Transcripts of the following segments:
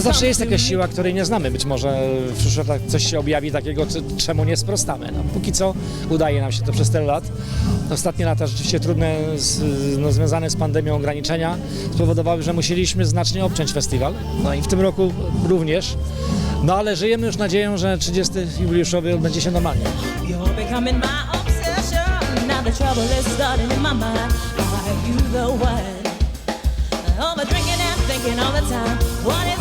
zawsze jest jakaś siła, której nie znamy. Być może w przyszłych latach coś się objawi takiego, czemu nie sprostamy. No, póki co udaje nam się to przez tyle lat. Ostatnie lata rzeczywiście trudne, z, no, związane z pandemią ograniczenia spowodowały, że musieliśmy znacznie obciąć festiwal. No i w tym roku również. No ale żyjemy już nadzieją, że 30 jubileuszowy odbędzie się normalnie. Now the drinking and thinking all the time. What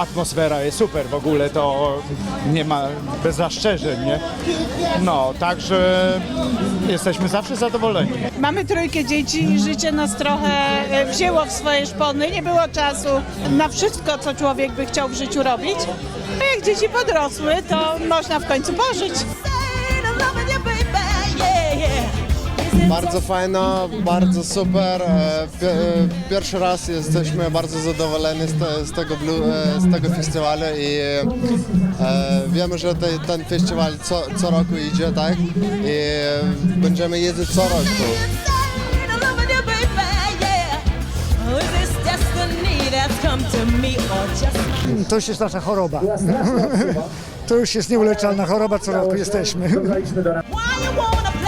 Atmosfera jest super w ogóle, to nie ma bez zastrzeżeń, nie? No, także jesteśmy zawsze zadowoleni. Mamy trójkę dzieci i życie nas trochę e, wzięło w swoje szpony. Nie było czasu na wszystko, co człowiek by chciał w życiu robić. A jak dzieci podrosły, to można w końcu pożyć. Bardzo fajno, bardzo super. E, e, Pierwszy raz jesteśmy bardzo zadowoleni z, te, z, tego, e, z tego festiwalu i wiemy, że te, ten festiwal co, co roku idzie, tak? I będziemy jeździć co roku. To już jest nasza choroba. To już jest nieuleczalna choroba, co roku jesteśmy. why you wanna